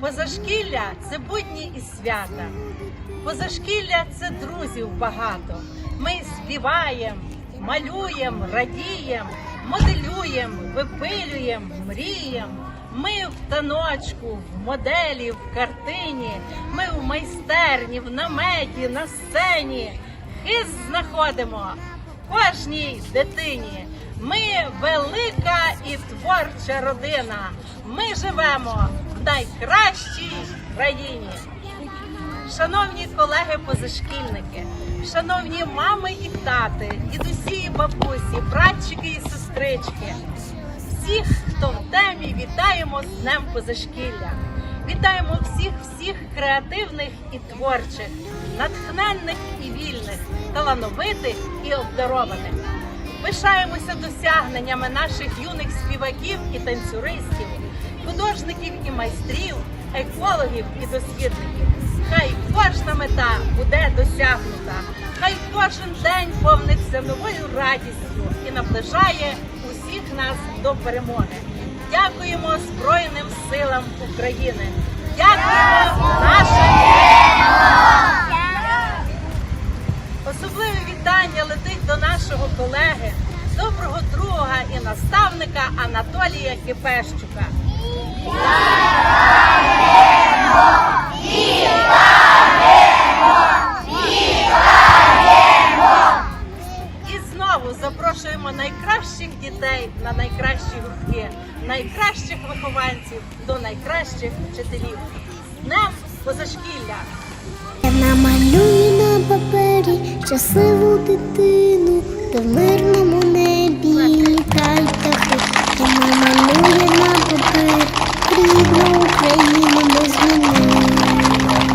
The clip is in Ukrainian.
Позашкілля це будні і свята. Позашкілля це друзів багато. Ми співаємо, малюємо, радіємо, моделюємо, випилюємо, мріємо. Ми в таночку, в моделі, в картині, ми в майстерні, в наметі, на сцені. Хист знаходимо кожній дитині. Ми велика і творча родина. Ми живемо найкращій країні. Шановні колеги-позашкільники, шановні мами і тати, дідусі і бабусі, братчики і сестрички, всіх, хто в темі, вітаємо з Днем позашкілля. Вітаємо всіх, всіх креативних і творчих, натхненних і вільних, талановитих і обдарованих. Пишаємося досягненнями наших юних співаків і танцюристів, художників і майстрів, екологів і дослідників. Хай кожна мета буде досягнута, хай кожен день повниться новою радістю і наближає усіх нас до перемоги. Дякуємо Збройним силам України. Дякуємо нашим Особливе вітання летить до нашого колеги, доброго друга і наставника Анатолія Кипещука. Запрошуємо найкращих дітей на найкращі гуртки, найкращих вихованців до найкращих вчителів. З Днем позашкілля! Я намалюю на папері щасливу дитину, в мирному querido, creio.